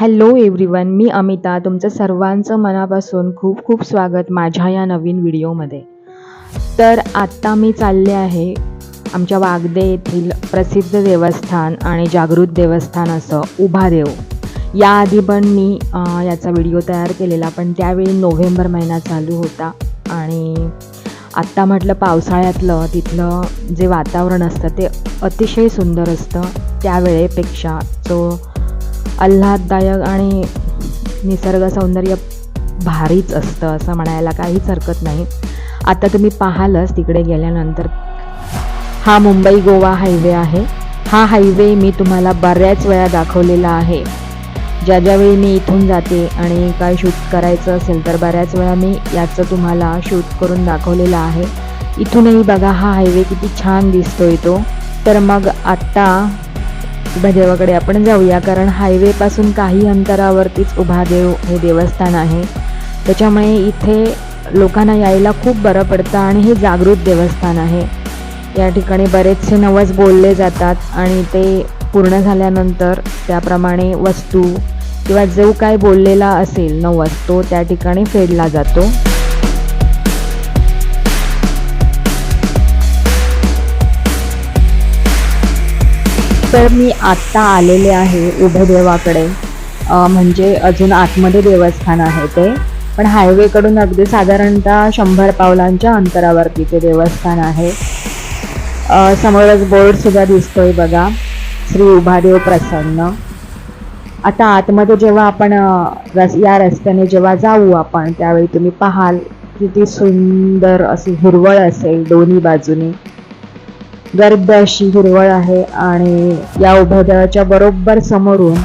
Hello everyone मी अमिता. तुमचं सर्वांचं मनापासून खूप खूप स्वागत माझ्या या नवीन व्हिडिओमध्ये. तर आत्ता मी चालले आहे आमच्या वागदे येथील प्रसिद्ध देवस्थान आणि जागृत देवस्थान असं उभादेव. याआधी पण मी याचा व्हिडिओ तयार केलेला पण त्यावेळी नोव्हेंबर महिना चालू होता आणि आत्ता म्हटलं पावसाळ्यातलं तिथलं जे वातावरण असतं ते अतिशय सुंदर असतं. त्यावेळेपेक्षा जो आल्हाददायक आणि निसर्ग सौंदर्य भारीच असतं असं म्हणायला काहीच हरकत नाही. आता तुम्ही पाहालच तिकडे गेल्यानंतर. हा मुंबई गोवा हायवे आहे. हा हायवे मी तुम्हाला बऱ्याच वेळा दाखवलेला आहे. ज्या ज्यावेळी मी इथून जाते आणि काय शूट करायचं असेल तर बऱ्याच वेळा मी याचं तुम्हाला शूट करून दाखवलेलं आहे. इथूनही बघा हा हायवे किती छान दिसतोय तो. तर मग आत्ता उभादेवाकडे आपण जाऊया कारण हायवेपासून काही अंतरावरतीच उभा देव हे देवस्थान आहे. त्याच्यामुळे इथे लोकांना यायला खूप बरं पडतं आणि हे जागृत देवस्थान आहे. या ठिकाणी बरेचसे नवस बोलले जातात आणि ते पूर्ण झाल्यानंतर त्याप्रमाणे वस्तू किंवा जो काय बोललेला असेल नवस तो त्या ठिकाणी फेडला जातो. तर मी आत्ता आलेले आहे उभदेवाकडे. म्हणजे अजून आतमध्ये देवस्थान आहे ते. पण हायवेकडून अगदी साधारणतः शंभर पावलांच्या अंतरावरती ते देवस्थान आहे. समोरच बोर्डसुद्धा दिसतोय बघा. श्री उभादेव प्रसन्न. आता आतमध्ये जेव्हा आपण रस या रस्त्याने जेव्हा जाऊ आपण त्यावेळी तुम्ही पाहाल किती सुंदर अशी हिरवळ असेल दोन्ही बाजूनी. गर्द अशी हिरवळ आहे आणि या उभयदळाच्या बरोबर समोरून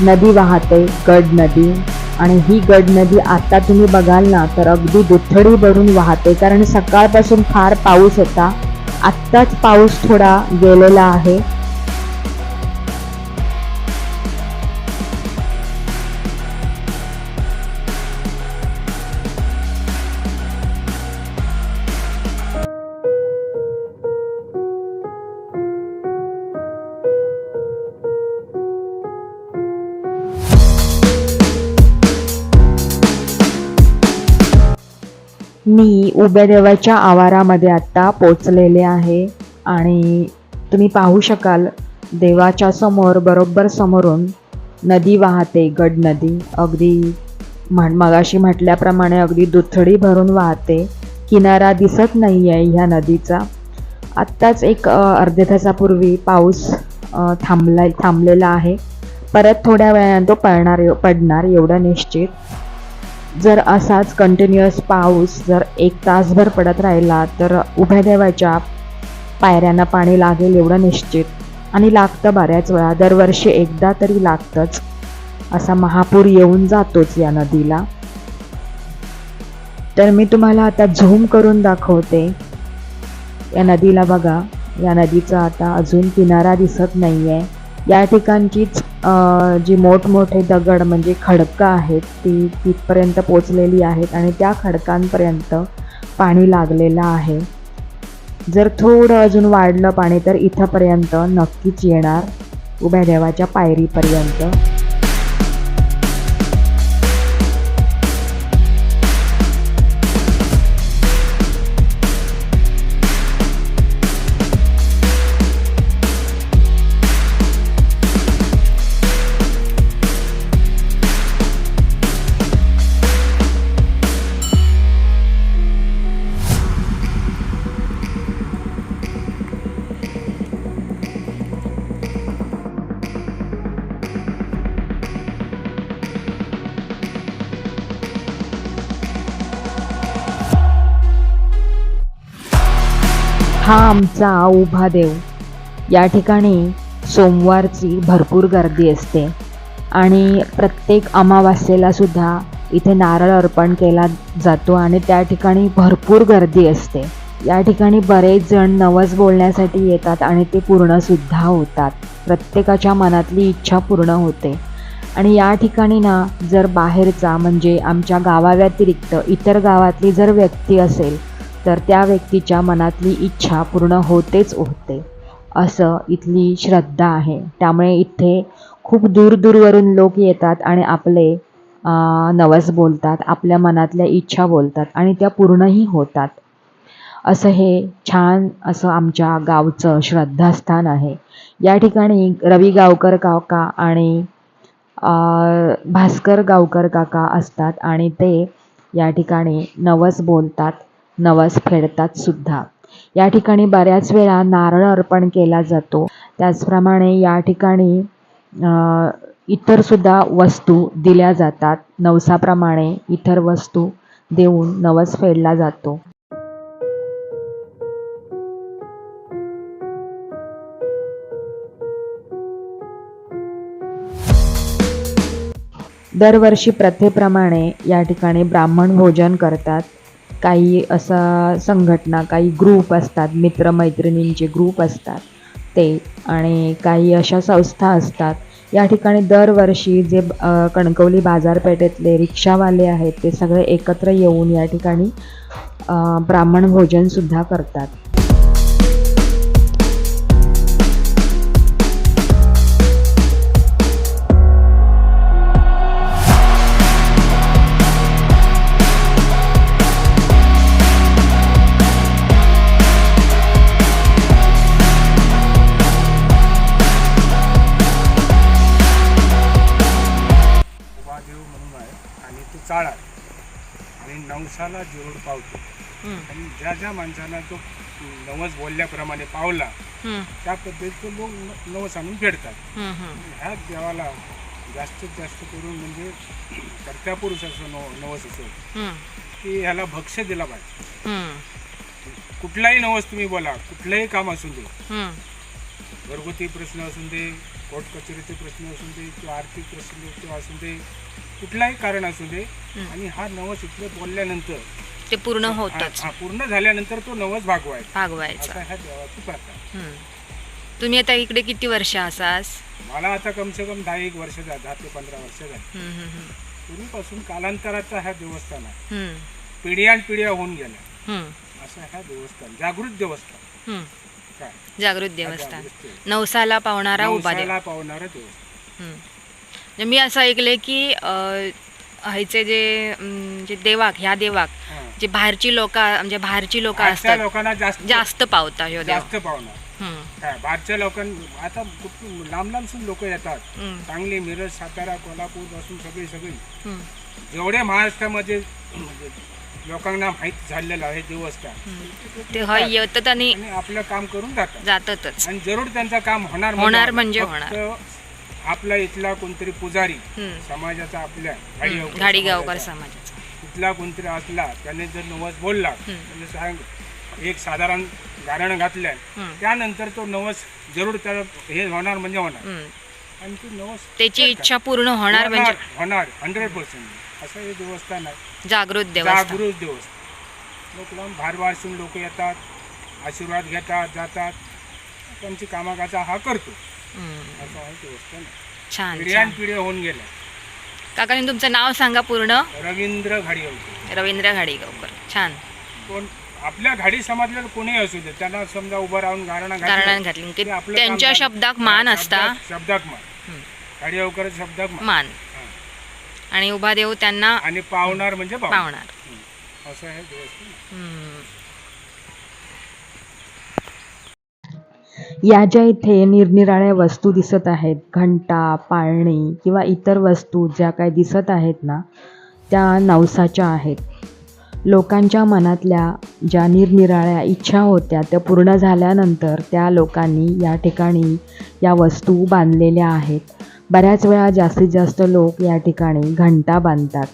नदी वाहते गड नदी. आणि ही गड नदी आता तुम्ही बघाल ना तर अगदी दुथडी भरून वाहते. कारण सकाळपासून फार पाऊस होता. आत्ताच पाऊस थोडा गेलेला आहे. मी उभ्या देवाच्या आवारामध्ये आत्ता पोचलेले आहे आणि तुम्ही पाहू शकाल देवाच्या समोर बरोबर समोरून नदी वाहते गड नदी. अगदी म्हण मगाशी म्हटल्याप्रमाणे अगदी दुथडी भरून वाहते. किनारा दिसत नाही आहे ह्या नदीचा. आत्ताच एक अर्ध्या तासापूर्वी पाऊस थांबला थांबलेला आहे. परत थोड्या वेळानं तो पडणार पडणार एवढं निश्चित. जर असाच कंटिन्युअस पाऊस जर एक तासभर पडत राहिला तर उभ्या देवाच्या पायऱ्यांना पाणी लागेल एवढं निश्चित. आणि लागतं बऱ्याच वेळा. दरवर्षी एकदा तरी लागतंच. असा महापूर येऊन जातोच या नदीला. तर मी तुम्हाला आता झूम करून दाखवते. या नदीला बघा. या नदीचा आता अजून किनारा दिसत नाही आहे या ठिकाणचीच जी मोठमोठे दगड म्हणजे खडकं आहेत ती तिथपर्यंत पोचलेली आहेत आणि त्या खडकांपर्यंत पाणी लागलेलं आहे. जर थोडं अजून वाढलं पाणी तर इथंपर्यंत नक्कीच येणार उभ्या देवाच्या पायरीपर्यंत. हा आमचा उभा देव. या ठिकाणी सोमवारची भरपूर गर्दी असते. आणि प्रत्येक अमावास्येला सुद्धा इथे नारळ अर्पण केला जातो आणि त्या ठिकाणी भरपूर गर्दी असते. या ठिकाणी बरेच जण नवस बोलण्यासाठी येतात आणि ते पूर्णसुद्धा होतात. प्रत्येकाच्या मनातली इच्छा पूर्ण होते. आणि या ठिकाणी ना जर बाहेरचा म्हणजे आमच्या गावाव्यतिरिक्त इतर गावातली जर व्यक्ती असेल तर त्या व्यक्तीच्या मनातली इच्छा पूर्ण होतेच होते. असं इथली श्रद्धा आहे. त्यामुळे इथे खूप दूरदूरवरून लोक येतात आणि आपले नवस बोलतात आपल्या मनातल्या इच्छा बोलतात आणि त्या पूर्णही होतात. असं हे छान असं आमच्या गावचं श्रद्धास्थान आहे. या ठिकाणी रवी गावकर काका आणि भास्कर गावकर काका असतात आणि ते या ठिकाणी नवस बोलतात. नवस फेडतात सुद्धा. या ठिकाणी बऱ्याच वेळा नारळ अर्पण केला जातो. त्याचप्रमाणे या ठिकाणी इतरसुद्धा इतर सुद्धा वस्तू दिल्या जातात. नवसाप्रमाणे इतर वस्तू देऊन नवस फेडला जातो. दरवर्षी प्रथेप्रमाणे या ठिकाणी ब्राह्मण भोजन करतात. काही असा संघटना काही ग्रुप असतात मित्रमैत्रिणींचे ग्रुप असतात ते आणि काही अशा संस्था असतात. या ठिकाणी दरवर्षी जे कणकवली बाजारपेठेतले रिक्षावाले आहेत ते सगळे एकत्र येऊन या ठिकाणी ब्राह्मण भोजनसुद्धा करतात. आणि तो चाळ आणि नवसाला जरूर पावतो. आणि ज्या ज्या माणसाला तो नवस बोलल्याप्रमाणे पावला त्या पद्धतीत तो लोक नवस आणून फेडतात. ह्या देवाला जास्तीत जास्त करून म्हणजे कर्त्या पुरुष असो नव नवस असो की ह्याला भक्ष्य दिला पाहिजे. कुठलाही नवस तुम्ही बोला कुठलंही काम असू दे. घरगुती प्रश्न असून दे कोर्ट कचेरीचे प्रश्न असून दे किंवा आर्थिक प्रश्न किंवा असू दे कुठलाही कारण असू दे आणि हा नवस इथले बोलल्यानंतर ते पूर्ण हा होतच. हा, पूर्ण झाल्यानंतर तो नवस भागवायचा. भागवायचं. असा ह्या देवाची प्रथा. आहे. हम्म. तुम्ही आता इकडे किती वर्ष असास? मला आता कमसे कम दहा एक वर्ष झाली दहा ते पंधरा वर्ष झाली. हम्म, हम्म, पूर्वीपासून कालांतराचा हा देवस्थान आहे. हम्म, पिढ्यान पिढ्या होऊन गेल्या. हम्म, असं हा देवस्थान जागृत देवस्थान. हम्म. काय? जागृत देवस्थान. जागृत देवस्थान. नवसाला पावणारा उभा देव नवसाला पावणारं देवस्थान. हम्म. मी असं ऐकलंय की ह्याचे जे जे देवाक ह्या देवाक हा. जे बाहेरची लोक म्हणजे बाहेरची लोक असतात लोकांना जास्त जास्त पावता ह्यो देव जास्त काय बाहेरच्या लोकांना आता लांब लांबसून लोक येतात. सांगली मिरज सातारा कोल्हापूरपासून सगळी सगळी. जेवढे महाराष्ट्रामध्ये लोकांना माहीत झालेलं आहे देवस्थान. ते हय येतात आणि आपलं काम करून जातात. जातातच. आणि जरूर त्यांचं काम होणार होणार म्हणजे फक्त आपला इथला कोणतरी पुजारी समाजाचा आपल्या समाजाचा, इथला कोणतरी असला त्याने जर नवस बोलला. त्याने सांग एक साधारण गाणं घातलंय त्यानंतर तो नवस जरूर त्याला हे होणार म्हणजे होणार. आणि तो नवस त्याची इच्छा पूर्ण होणार म्हणजे? होणार हंड्रेड पर्सेंट असं हे देवस्थान आहे. जागृत देवस्थान. जागृत देवस्थान. लोक लावून बाहेर बाहेरसून लोक येतात आशीर्वाद घेतात जातात. त्यांची कामाकाचा हा करतो. हम्म, असं छान पिढ्यान छान. पिढ्या होऊन गेल्या. काकाने तुमचं नाव सांगा पूर्ण. रवींद्र घाडीगावकर रवींद्र घाडीगावकर छान. कोण आपल्या घाडी समाजला कोणी असू दे त्यांना समजा उभं राहून गारणा घातली की त्यांच्या. शब्दाक मान असता. शब्दाक- मान. घाडीगावकर शब्दाक मान. मान. आणि उभा देव त्यांना आणि पावणार म्हणजे पावणार. असं आहे. या ज्या इथे निरनिराळ्या वस्तू दिसत आहेत. घंटा पाळणी किंवा इतर वस्तू ज्या काही दिसत आहेत ना त्या नवसाच्या आहेत. लोकांच्या मनातल्या ज्या निरनिराळ्या इच्छा होत्या त्या पूर्ण झाल्यानंतर त्या लोकांनी या ठिकाणी या वस्तू बांधलेल्या आहेत. बऱ्याच वेळा जास्तीत जास्त लोक या ठिकाणी घंटा बांधतात.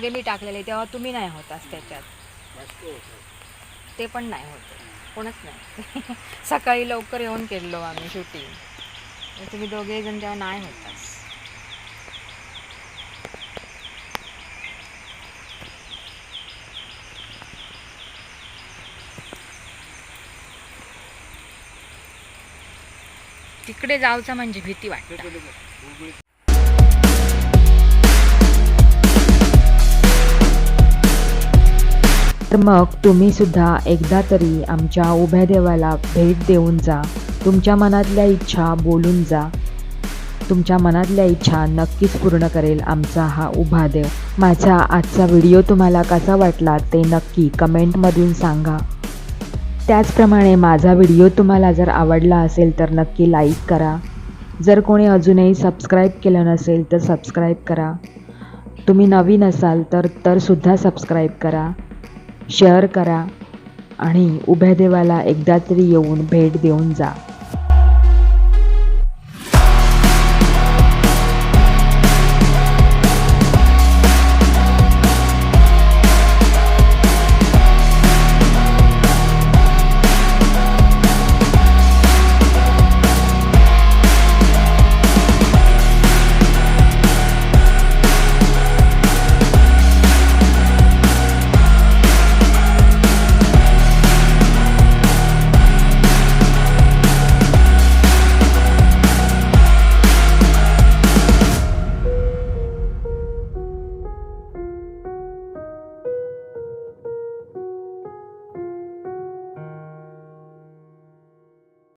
मागे मी टाकलेले तेव्हा तुम्ही नाही होतास त्याच्यात. ते पण नाही होत. कोणच नाही. सकाळी लवकर येऊन केलो आम्ही शूटिंग तुम्ही दोघे जण तेव्हा नाही होतास तिकडे जायचं म्हणजे भीती वाटते. तर मग तुम्ही सुद्धा एकदा तरी आमच्या उभ्या देवाला भेट देऊन जा. तुमच्या मनातल्या इच्छा बोलून जा. तुमच्या मनातल्या इच्छा नक्कीच पूर्ण करेल आमचा हा उभा देव. माझा आजचा व्हिडिओ तुम्हाला कसा वाटला ते नक्की कमेंटमधून सांगा. त्याचप्रमाणे माझा व्हिडिओ तुम्हाला जर आवडला असेल तर नक्की लाईक करा. जर कोणी अजूनही सबस्क्राईब केलं नसेल तर सबस्क्राईब करा. तुम्ही नवीन असाल तर तरसुद्धा सबस्क्राईब करा. शेअर करा आणि उभ्या देवाला एकदा तरी येऊन भेट देऊन जा.